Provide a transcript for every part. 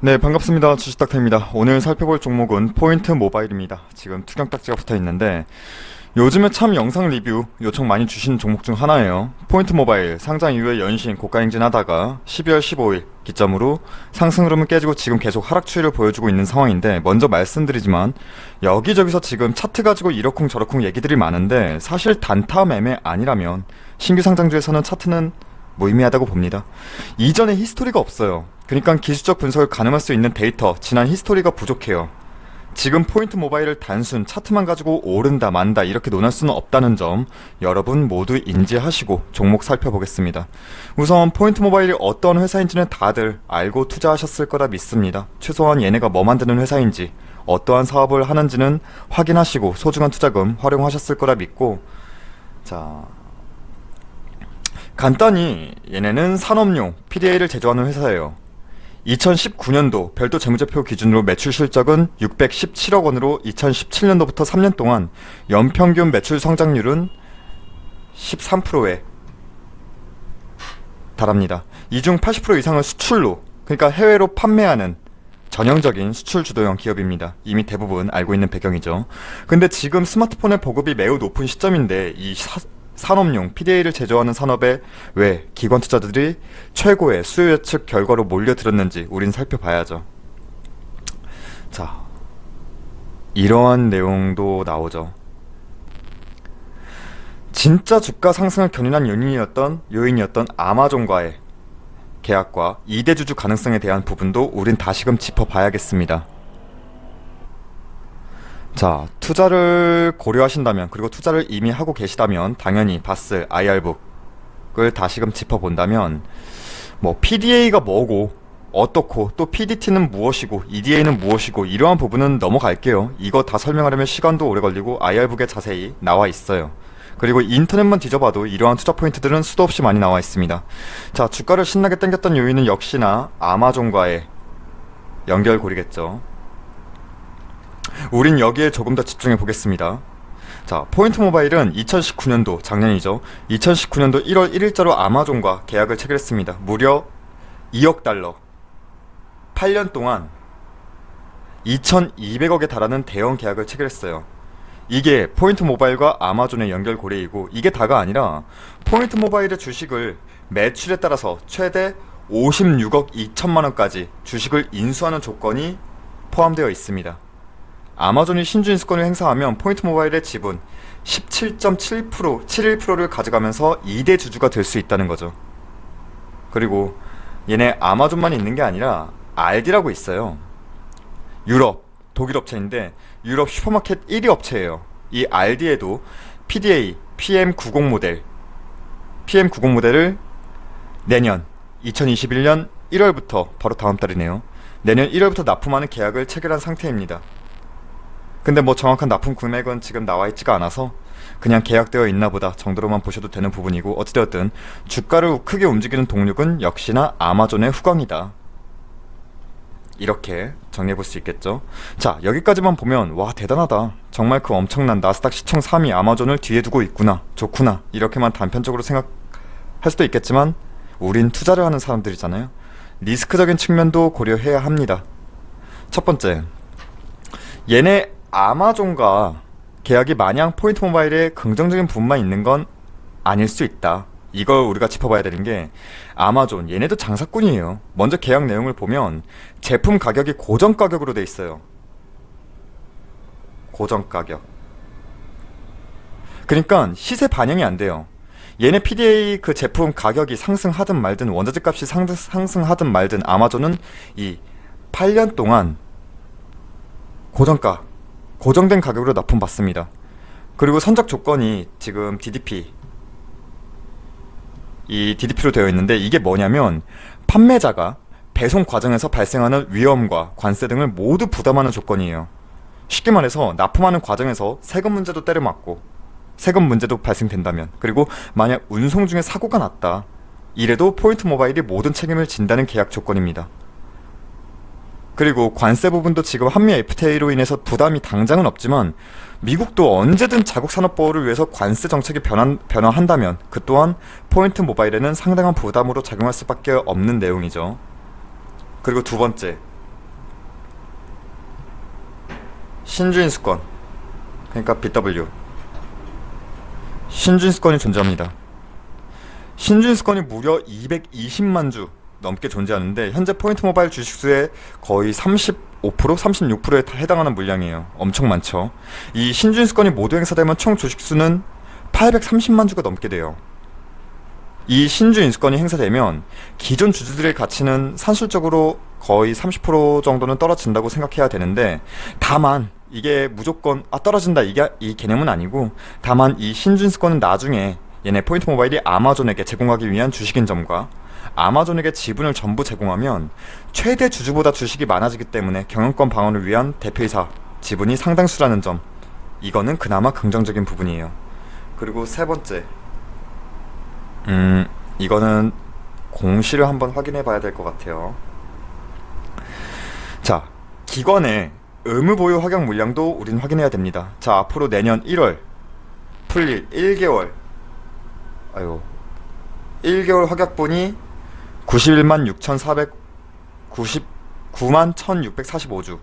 네, 반갑습니다. 주식닥터입니다. 오늘 살펴볼 종목은 포인트 모바일입니다. 지금 투경 딱지가 붙어 있는데 요즘에 참 영상 리뷰 요청 많이 주시는 종목 중 하나예요. 포인트 모바일 상장 이후에 연신 고가 행진하다가 12월 15일 기점으로 상승 흐름을 깨지고 지금 계속 하락 추이를 보여주고 있는 상황인데 먼저 말씀드리지만 여기저기서 지금 차트 가지고 이러쿵 저러쿵 얘기들이 많은데 사실 단타 매매 아니라면 신규 상장주에서는 차트는 무의미하다고 봅니다. 이전에 히스토리가 없어요. 그러니까 기술적 분석을 가늠할 수 있는 데이터, 지난 히스토리가 부족해요. 지금 포인트 모바일을 단순 차트만 가지고 오른다 만다 이렇게 논할 수는 없다는 점 여러분 모두 인지하시고 종목 살펴보겠습니다. 우선 포인트 모바일이 어떤 회사인지는 다들 알고 투자하셨을 거라 믿습니다. 최소한 얘네가 뭐 만드는 회사인지 어떠한 사업을 하는지는 확인하시고 소중한 투자금 활용하셨을 거라 믿고 자 간단히 얘네는 산업용 PDA를 제조하는 회사예요. 2019년도 별도 재무제표 기준으로 매출 실적은 617억 원으로 2017년도부터 3년 동안 연평균 매출 성장률은 13%에 달합니다. 이 중 80% 이상을 수출로, 그러니까 해외로 판매하는 전형적인 수출 주도형 기업입니다. 이미 대부분 알고 있는 배경이죠. 근데 지금 스마트폰의 보급이 매우 높은 시점인데 이 사- 산업용 PDA를 제조하는 산업에 왜 기관 투자들이 최고의 수요 예측 결과로 몰려들었는지 우린 살펴봐야죠. 자, 이러한 내용도 나오죠. 진짜 주가 상승을 견인한 요인이었던 요인이었던 아마존과의 계약과 2대 주주 가능성에 대한 부분도 우린 다시금 짚어봐야겠습니다. 자, 투자를 고려하신다면, 그리고 투자를 이미 하고 계시다면, 당연히 바스 IR북을 다시금 짚어본다면, 뭐, PDA가 뭐고, 어떻고, 또 PDT는 무엇이고, EDA는 무엇이고, 이러한 부분은 넘어갈게요. 이거 다 설명하려면 시간도 오래 걸리고, IR북에 자세히 나와 있어요. 그리고 인터넷만 뒤져봐도 이러한 투자 포인트들은 수도 없이 많이 나와 있습니다. 자, 주가를 신나게 당겼던 요인은 역시나 아마존과의 연결고리겠죠. 우린 여기에 조금 더 집중해 보겠습니다. 자, 포인트 모바일은 2019년도 작년이죠. 2019년도 1월 1일자로 아마존과 계약을 체결했습니다. 무려 2억 달러. 8년 동안 2,200억에 달하는 대형 계약을 체결했어요. 이게 포인트 모바일과 아마존의 연결 고리이고 이게 다가 아니라 포인트 모바일의 주식을 매출에 따라서 최대 56억 2천만 원까지 주식을 인수하는 조건이 포함되어 있습니다. 아마존이 신주 인수권을 행사하면 포인트 모바일의 지분 17.7% 71%를 가져가면서 2대 주주가 될 수 있다는 거죠. 그리고 얘네 아마존만 있는 게 아니라 알디라고 있어요. 유럽 독일 업체인데 유럽 슈퍼마켓 1위 업체예요. 이 알디에도 PDA PM90 모델 PM90 모델을 내년 2021년 1월부터 바로 다음 달이네요. 내년 1월부터 납품하는 계약을 체결한 상태입니다. 근데 뭐 정확한 납품 금액은 지금 나와 있지가 않아서 그냥 계약되어 있나 보다 정도로만 보셔도 되는 부분이고 어찌되었든 주가를 크게 움직이는 동력은 역시나 아마존의 후광이다. 이렇게 정리해 볼 수 있겠죠. 자, 여기까지만 보면 와 대단하다. 정말 그 엄청난 나스닥 시총 3위 아마존을 뒤에 두고 있구나. 좋구나. 이렇게만 단편적으로 생각할 수도 있겠지만 우린 투자를 하는 사람들이잖아요. 리스크적인 측면도 고려해야 합니다. 첫 번째, 얘네 아마존과 계약이 마냥 포인트 모바일에 긍정적인 부분만 있는 건 아닐 수 있다. 이걸 우리가 짚어봐야 되는 게 아마존 얘네도 장사꾼이에요. 먼저 계약 내용을 보면 제품 가격이 고정 가격으로 돼 있어요. 고정 가격. 그러니까 시세 반영이 안 돼요. 얘네 PDA 그 제품 가격이 상승하든 말든 원자재 값이 상, 상승하든 말든 아마존은 이 8년 동안 고정가 고정된 가격으로 납품받습니다. 그리고 선적 조건이 지금 DDP 이 DDP로 되어 있는데 이게 뭐냐면 판매자가 배송 과정에서 발생하는 위험과 관세 등을 모두 부담하는 조건이에요. 쉽게 말해서 납품하는 과정에서 세금 문제도 때려맞고 세금 문제도 발생된다면 그리고 만약 운송 중에 사고가 났다 이래도 포인트 모바일이 모든 책임을 진다는 계약 조건입니다. 그리고 관세 부분도 지금 한미 FTA로 인해서 부담이 당장은 없지만 미국도 언제든 자국 산업 보호를 위해서 관세 정책이 변한, 변화한다면 그 또한 포인트 모바일에는 상당한 부담으로 작용할 수밖에 없는 내용이죠. 그리고 두 번째 신주인수권 그러니까 BW 신주인수권이 존재합니다. 신주인수권이 무려 220만 주 넘게 존재하는데 현재 포인트 모바일 주식수의 거의 35% 36%에 해당하는 물량이에요. 엄청 많죠. 이 신주인수권이 모두 행사되면 총 주식수는 830만 주가 넘게 돼요. 이 신주 인수권이 행사되면 기존 주주들의 가치는 산술적으로 거의 30% 정도는 떨어진다고 생각해야 되는데 다만 이게 무조건 아 떨어진다 이게 이 개념은 아니고 다만 이 신주 인수권은 나중에 얘네 포인트 모바일이 아마존에게 제공하기 위한 주식인 점과 아마존에게 지분을 전부 제공하면 최대 주주보다 주식이 많아지기 때문에 경영권 방어를 위한 대표이사 지분이 상당수라는 점 이거는 그나마 긍정적인 부분이에요. 그리고 세 번째 음, 이거는 공시를 한번 확인해 봐야 될 것 같아요. 자, 기관의 의무 보유 확약 물량도 우린 확인해야 됩니다. 자, 앞으로 내년 1월 풀릴 1개월 아유 1개월 확약분이 91만 6,499만 1,645주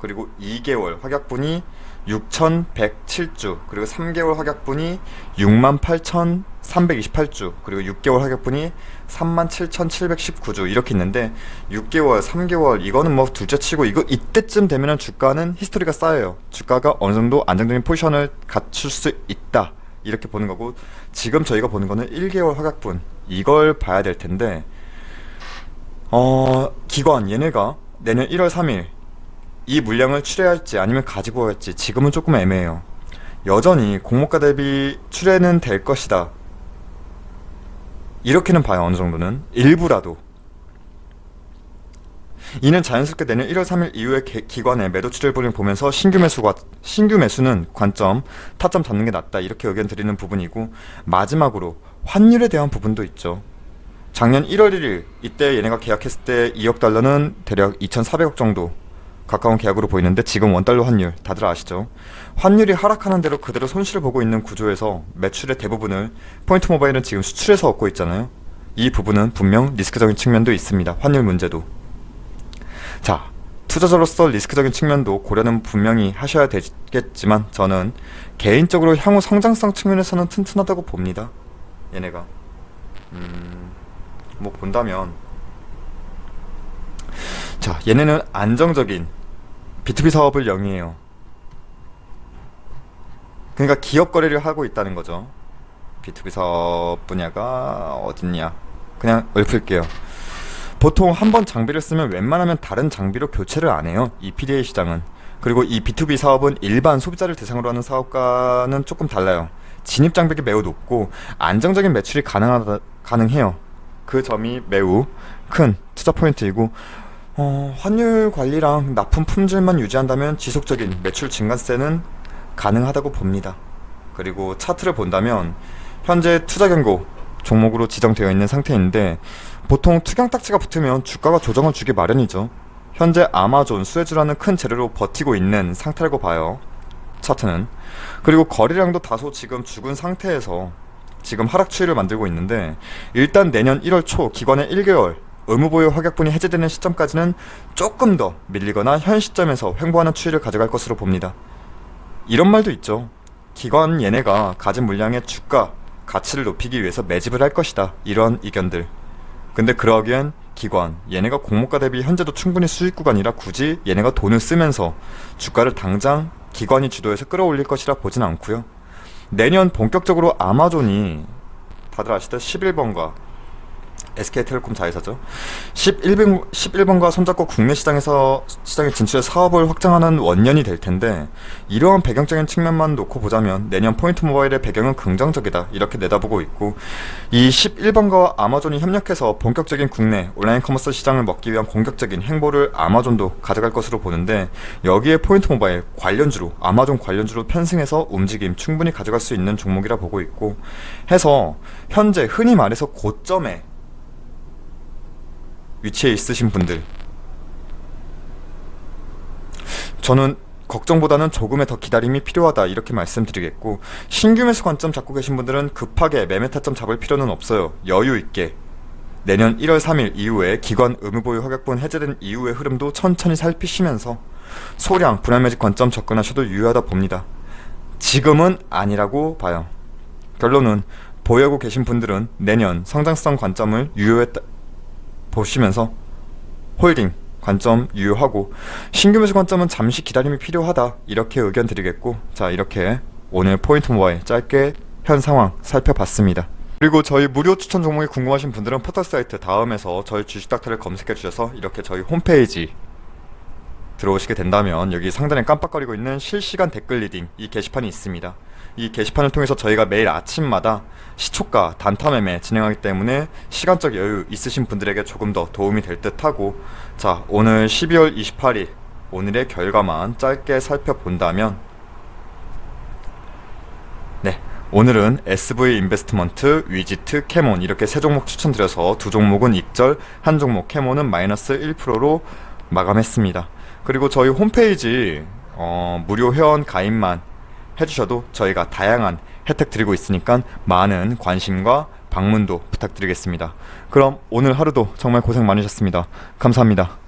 그리고 2개월 확약분이 6,107주 그리고 3개월 확약분이 68,328주 그리고 6개월 확약분이 37,719주 이렇게 있는데 6개월, 3개월 이거는 뭐 둘째치고 이거 이때쯤 되면은 주가는 히스토리가 쌓여요. 주가가 어느 정도 안정적인 포지션을 갖출 수 있다 이렇게 보는 거고 지금 저희가 보는 거는 1개월 확약분 이걸 봐야 될 텐데 어 기관 얘네가 내년 1월 3일 이 물량을 출회할지 아니면 가지고 갈지 지금은 조금 애매해요. 여전히 공모가 대비 출회는 될 것이다. 이렇게는 봐요 어느 정도는 일부라도. 이는 자연스럽게 내년 1월 3일 이후에 개- 기관의 매도 출혈분을 보면서 신규 매수가 신규 매수는 관점 타점 잡는 게 낫다 이렇게 의견 드리는 부분이고 마지막으로 환율에 대한 부분도 있죠. 작년 1월 1일 이때 얘네가 계약했을 때 2억 달러는 대략 2,400억 정도 가까운 계약으로 보이는데 지금 원달러 환율 다들 아시죠? 환율이 하락하는 대로 그대로 손실을 보고 있는 구조에서 매출의 대부분을 포인트 모바일은 지금 수출해서 얻고 있잖아요. 이 부분은 분명 리스크적인 측면도 있습니다. 환율 문제도. 자, 투자자로서 리스크적인 측면도 고려는 분명히 하셔야 되겠지만 저는 개인적으로 향후 성장성 측면에서는 튼튼하다고 봅니다. 얘네가. 음, 뭐 본다면 자, 얘네는 안정적인 B2B 사업을 영위해요. 그러니까 기업 거래를 하고 있다는 거죠. B2B 사업 분야가 어딨냐? 그냥 읊을게요. 보통 한 번 장비를 쓰면 웬만하면 다른 장비로 교체를 안 해요. 이 PDA 시장은. 그리고 이 B2B 사업은 일반 소비자를 대상으로 하는 사업과는 조금 달라요. 진입 장벽이 매우 높고 안정적인 매출이 가능하다, 가능해요. 그 점이 매우 큰 투자 포인트이고 어, 환율 관리랑 납품 품질만 유지한다면 지속적인 매출 증가세는 가능하다고 봅니다. 그리고 차트를 본다면 현재 투자 경고 종목으로 지정되어 있는 상태인데 보통 투경 딱지가 붙으면 주가가 조정을 주기 마련이죠. 현재 아마존, 수에즈라는 큰 재료로 버티고 있는 상태라고 봐요. 차트는. 그리고 거래량도 다소 지금 죽은 상태에서 지금 하락 추이를 만들고 있는데 일단 내년 1월 초 기관의 1개월 의무보유 확약분이 해제되는 시점까지는 조금 더 밀리거나 현 시점에서 횡보하는 추이를 가져갈 것으로 봅니다. 이런 말도 있죠. 기관 얘네가 가진 물량의 주가 가치를 높이기 위해서 매집을 할 것이다. 이런 의견들. 근데 그러기엔 기관 얘네가 공모가 대비 현재도 충분히 수익 구간이라 굳이 얘네가 돈을 쓰면서 주가를 당장 기관이 주도해서 끌어올릴 것이라 보진 않고요. 내년 본격적으로 아마존이 다들 아시듯 11번가 SK텔레콤 자회사죠. 11번, 11번과 손잡고 국내 시장에서 시장에 진출해 사업을 확장하는 원년이 될 텐데 이러한 배경적인 측면만 놓고 보자면 내년 포인트 모바일의 배경은 긍정적이다 이렇게 내다보고 있고 이 11번가와 아마존이 협력해서 본격적인 국내 온라인 커머스 시장을 먹기 위한 공격적인 행보를 아마존도 가져갈 것으로 보는데 여기에 포인트 모바일 관련주로 아마존 관련주로 편승해서 움직임 충분히 가져갈 수 있는 종목이라 보고 있고 해서 현재 흔히 말해서 고점에 위치에 있으신 분들 저는 걱정보다는 조금의 더 기다림이 필요하다 이렇게 말씀드리겠고 신규 매수 관점 잡고 계신 분들은 급하게 매매 타점 잡을 필요는 없어요 여유 있게 내년 1월 3일 이후에 기관 의무보유 허격분 해제된 이후의 흐름도 천천히 살피시면서 소량 분할매직 관점 접근하셔도 유효하다 봅니다. 지금은 아니라고 봐요. 결론은 보유하고 계신 분들은 내년 성장성 관점을 유효했다 보시면서 홀딩 관점 유효하고 신규 매수 관점은 잠시 기다림이 필요하다 이렇게 의견 드리겠고 자 이렇게 오늘 포인트 모바일 짧게 현 상황 살펴봤습니다. 그리고 저희 무료 추천 종목이 궁금하신 분들은 포털 사이트 다음에서 저희 주식 닥터를 검색해 주셔서 이렇게 저희 홈페이지 들어오시게 된다면 여기 상단에 깜빡거리고 있는 실시간 댓글 리딩 이 게시판이 있습니다. 이 게시판을 통해서 저희가 매일 아침마다 시초가 단타 매매 진행하기 때문에 시간적 여유 있으신 분들에게 조금 더 도움이 될 듯하고 자 오늘 12월 28일 오늘의 결과만 짧게 살펴본다면 네 오늘은 SV 인베스트먼트, 위지트, 캐몬 이렇게 세 종목 추천드려서 두 종목은 익절, 한 종목 캐몬은 마이너스 1%로 마감했습니다. 그리고 저희 홈페이지 어, 무료 회원 가입만 해주셔도 저희가 다양한 혜택 드리고 있으니까 많은 관심과 방문도 부탁드리겠습니다. 그럼 오늘 하루도 정말 고생 많으셨습니다. 감사합니다.